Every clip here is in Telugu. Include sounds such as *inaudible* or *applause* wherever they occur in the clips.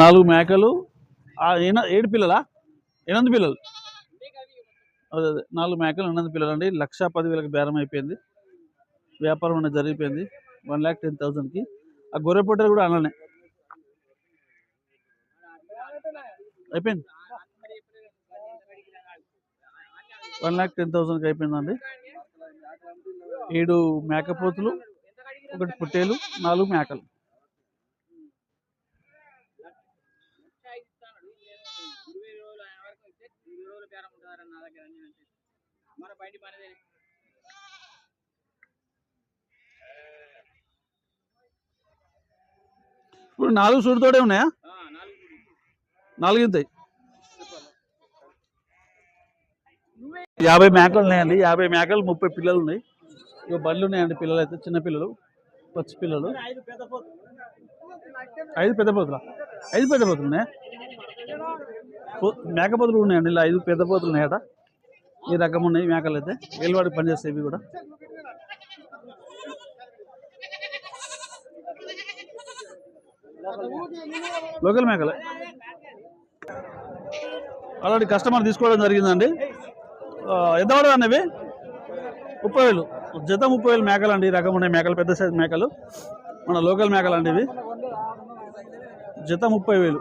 నాలుగు మేకలు. ఏడు పిల్లలా? ఎనిమిది పిల్లలు. అదే అదే నాలుగు మేకలు ఎనిమిది పిల్లలు అండి లక్ష పదివేలకు బేరం అయిపోయింది. వ్యాపారం అనేది జరిగిపోయింది. వన్ ల్యాక్ టెన్ థౌసండ్కి ఆ గొర్రె పొట్టలు కూడా అలానే. అయిపోయింది? వన్ ల్యాక్ టెన్ థౌసండ్కి అయిపోయిందండి. ఏడు మేకపోతులు ఒకటి పొట్టేలు నాలుగు మేకలు. ఇప్పుడు నాలుగు సూడితోడే ఉన్నాయా? నాలుగు ఇంతాయి యాభై మేకలు ఉన్నాయండి. యాభై మేకలు ముప్పై పిల్లలు ఉన్నాయి ఇక బండ్లు ఉన్నాయండి పిల్లలు అయితే చిన్న పిల్లలు. పచ్చి పిల్లలు ఐదు పెద్ద పోతులా? ఐదు పెద్ద పోతులు ఉన్నాయా మేకపోతులు ఉన్నాయండి. ఇలా ఐదు పెద్ద పోతులు ఉన్నాయట. ఈ రకం ఉన్నాయి మేకలు అయితే. ఏలువాడి పనిచేస్తాయి ఇవి కూడా. లోకల్ మేకలే. ఆల్రెడీ కస్టమర్ తీసుకోవడం జరిగిందండి. ఆ, ఎంత పడదు అన్నవి? ముప్పై వేలు జత ముప్పై వేలు మేకలు అండి ఈ రకం ఉన్నాయి మేకలు పెద్ద సైజు మేకలు. మన లోకల్ మేకలు అండి ఇవి. జత ముప్పై వేలు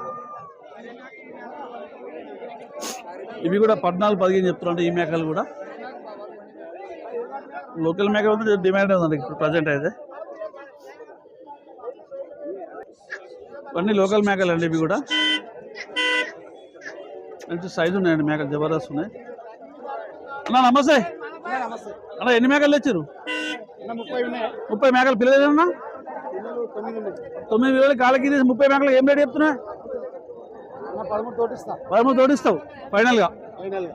ఇవి కూడా పద్నాలుగు పదిహేను చెప్తున్నారు ఈ మేకలు కూడా. లోకల్ మేకలు అయితే డిమాండ్ ఉందండి ఇప్పుడు ప్రజెంట్ అయితే. ఇవన్నీ లోకల్ మేకలు అండి ఇవి కూడా. మంచి సైజు ఉన్నాయండి మేకలు జబర్దస్త్ ఉన్నాయి. అన్న నమస్తే. అన్న ఎన్ని మేకలు తెచ్చారు? ముప్పై మేకలు. పిల్లలు ఏమన్నా? తొమ్మిది వేలు కాళ్ళకి తీసి ముప్పై మేకలు. ఏం రేట్ చెప్తున్నా? పదమూడు తోటి ఇస్తా. పదమూడు తోటి ఇస్తావు. ఫైనల్గా ఫైనల్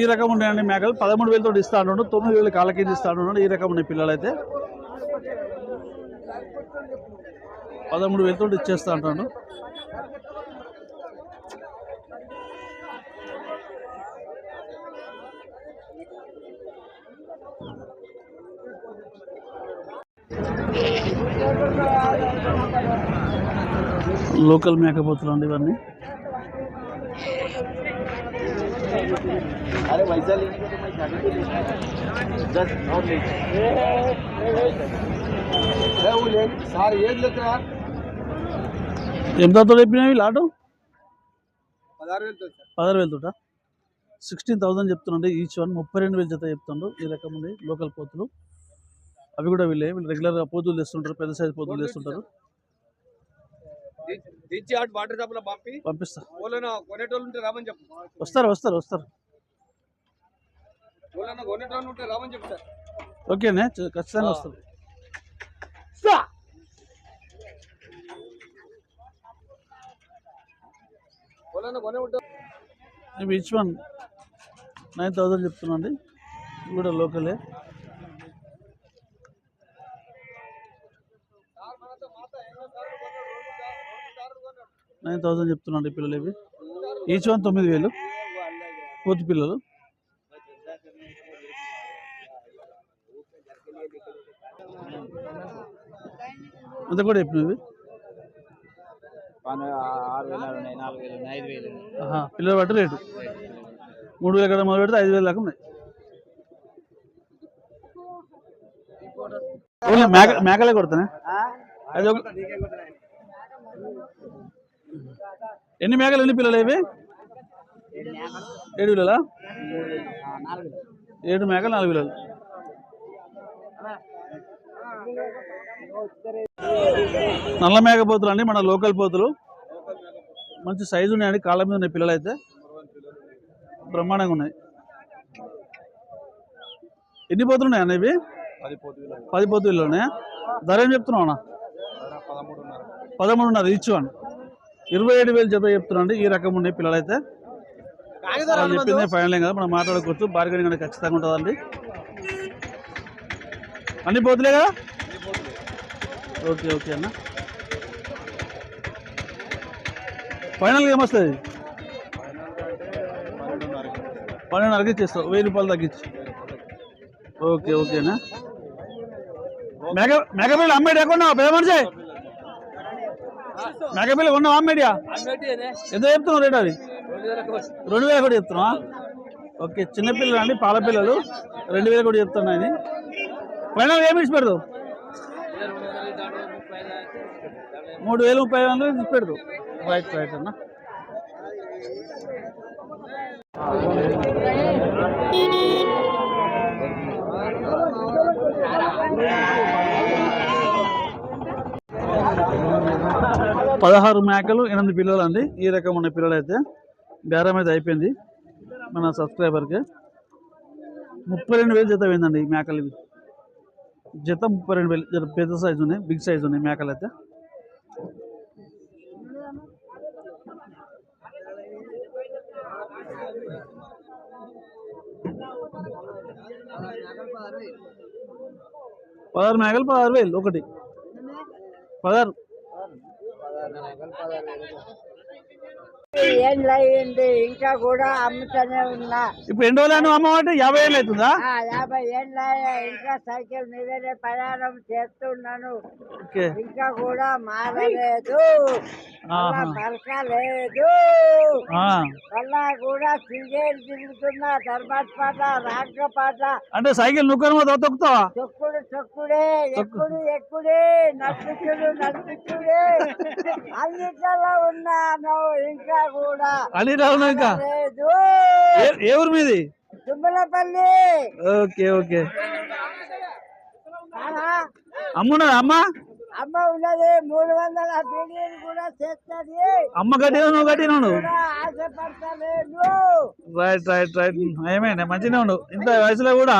ఈ రకం ఉన్నాయండి మేకలు. పదమూడు వేలతో ఇస్తా అంటున్నాడు తొమ్మిది వేలు కాళ్ళకి ఇస్తా అంటున్నాడు ఈ రకం ఉన్నాయి పిల్లలు అయితే పదమూడు వేలతో ఇచ్చేస్తా అంటాడు. లోకల్ మేకపోతులు అండి ఇవన్నీ. ఎంత చెప్పినవి లాటు పదహారు వేలు తోట సిక్స్టీన్ థౌసండ్ చెప్తున్నాండి ఈచ్ వన్ ముప్పై రెండు వేలు జత చెప్తుండ్రు. ఈ రకం ఉంది. లోకల్ పోతులు. అవి కూడా వీళ్ళే వీళ్ళు రెగ్యులర్గా పోతులు తెస్తుంటారు పెద్ద సైజు పోతులు తెస్తుంటారు. పంపిస్తా. వస్తారు వస్తారు వస్తారు. ఓకేనే ఖచ్చితంగా వస్తారు. ఓలైనా కొనే ఉంటా ఇవి ఈచ్ వన్ నైన్ థౌసండ్ చెప్తున్నాండి ఇవి కూడా లోకలే. నైన్ థౌసండ్ చెప్తున్నాండి పిల్లలు ఇవి ఈచ్ వన్ తొమ్మిది వేలు. పూర్తి పిల్లలు. అంత కూడా చెప్పినవి. పిల్లలు బట్టి రేటు. మూడు వేల కదా మొదలు పెడితే ఐదు వేల దాకా ఉన్నాయి. మేక మేకలే కొడతానే? అది ఒక ఎన్ని మేకలు ఎన్ని పిల్లలు ఇవి? ఏడు పిల్లలా? ఏడు మేకలు నాలుగు పిల్లలు. నల్ల మేక పోతులు అండి మన లోకల్ పోతులు. మంచి సైజు ఉన్నాయండి కాళ్ళ మీద ఉన్నాయి పిల్లలు అయితే బ్రహ్మాండంగా ఉన్నాయి. ఎన్ని పోతులు ఉన్నాయి అన్న ఇవి? పది పోతు పది పోతులు ఉన్నాయా? ధర ఏం చెప్తున్నావు అన్న? పదమూడున్నర. పదమూడున్నర ఇచ్చు అని ఇరవై ఏడు వేలు జత చెప్తున్నాండి ఈ రకం ఉన్నాయి పిల్లలు అయితే చెప్పింది ఫైనల్ కదా మనం మాట్లాడుకోవచ్చు. బార్గెనింగ్ అనేది ఖచ్చితంగా ఉంటుందండి. అన్ని పోతులే కదా? ఓకే ఓకే అన్న. ఫైనల్గా ఏమొస్తుంది? పన్నెండున్నరకి ఇచ్చేస్తావు వెయ్యి రూపాయలు తగ్గించి. ఓకే ఓకేనా మెగా మెగాపిల్లలు అమ్మేటి ఎక్కడ పెద్ద మనిషి? మేకపిల్ల ఉన్నావా మీడియా? ఎంత చెప్తున్నావు రేట్ అది? రెండు వేల కూడా చెప్తున్నా ఓకే చిన్నపిల్లలు అండి పాల పిల్లలు. రెండు వేలు కూడా చెప్తున్నాయి ఫైనల్ ఏమి ఇచ్చి పెడదు మూడు వేలు ముప్పై వందలు ఇచ్చి పెడదు రైట్ రైట్ అన్న. పదహారు మేకలు ఎనిమిది పిల్లలు అండి ఈ రకం ఉన్న పిల్లలు అయితే బేరం అయితే అయిపోయింది మన సబ్స్క్రైబర్కి. ముప్పై రెండు వేలు జత పోయిందండి ఈ మేకలు ఇవి. జత ముప్పై రెండు వేలు జత పెద్ద సైజు ఉన్నాయి బిగ్ సైజు ఉన్నాయి మేకలు అయితే పదహారు మేకలు పదహారు వేలు ఒకటి. పదహారు. ఏండ్లు అయ్యింది ఇంకా కూడా అమ్ముతూనే ఉన్నా. ఇప్పుడు ఎన్ని రోజులు అమ్మ అంటే యాభై ఏళ్ళు అవుతుందా? యాభై ఏండ్ల ఇంకా సైకిల్ మీదనే ప్రయాణం చేస్తున్నాను. ఇంకా కూడా మారలేదు. మళ్ళా కూడా సింగేరు తిరుగుతున్నా ధర్మాట్ పాట రాంక పాట. అంటే సైకిల్ నుక్కను మీద తొక్కుతావా? చొక్కుడు చొక్కుడే ఎక్కుడు ఎక్కుడే నడిపించుడు నడిపించుడే *laughs* అన్నిట్లలో ఉన్నాను ఇంకా కూడా. ఇంకా? లేదు. ఏ- ఊరు మీది? తుమ్మలపల్లి. Okay okay. అమ్మున్నదా అమ్మ? అమ్మ ఉన్నది మూడు వందల బిర్యానీ కూడా చేస్తుంది. అమ్మ కట్టిన నువ్వు కట్టిన రైట్ రైట్ రైట్ ఏమైనా మంచిగా ఉండు. ఇంత వయసులో కూడా